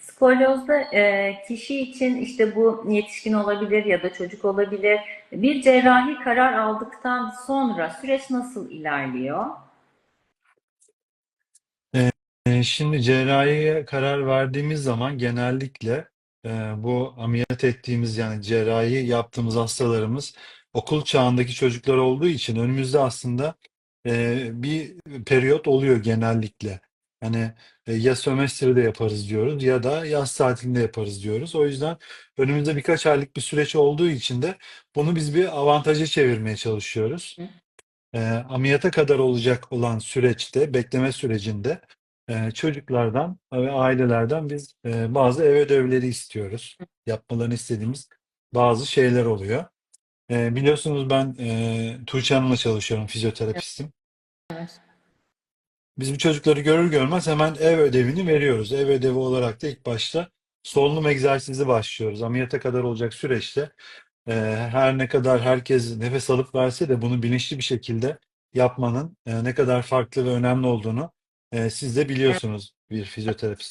Skolyozda e, kişi için işte bu yetişkin olabilir ya da çocuk olabilir. Bir cerrahi karar aldıktan sonra süreç nasıl ilerliyor? E, Şimdi cerrahiye karar verdiğimiz zaman genellikle e, bu ameliyat ettiğimiz yani cerrahi yaptığımız hastalarımız okul çağındaki çocuklar olduğu için önümüzde aslında e, bir periyot oluyor genellikle. Hani e, ya sömestrde yaparız diyoruz ya da yaz tatilinde yaparız diyoruz. O yüzden önümüzde birkaç aylık bir süreç olduğu için de bunu biz bir avantaja çevirmeye çalışıyoruz. E, ameliyata kadar olacak olan süreçte, bekleme sürecinde e, çocuklardan ve ailelerden biz e, bazı ev ödevleri istiyoruz. Yapmalarını istediğimiz bazı şeyler oluyor. E, biliyorsunuz ben e, Tuğçe Hanım'la çalışıyorum, fizyoterapistim. Evet. Biz bu çocukları görür görmez hemen ev ödevini veriyoruz. Ev ödevi olarak da ilk başta solunum egzersizi başlıyoruz. Ameliyata kadar olacak süreçte e, her ne kadar herkes nefes alıp verse de bunu bilinçli bir şekilde yapmanın e, ne kadar farklı ve önemli olduğunu e, siz de biliyorsunuz bir fizyoterapist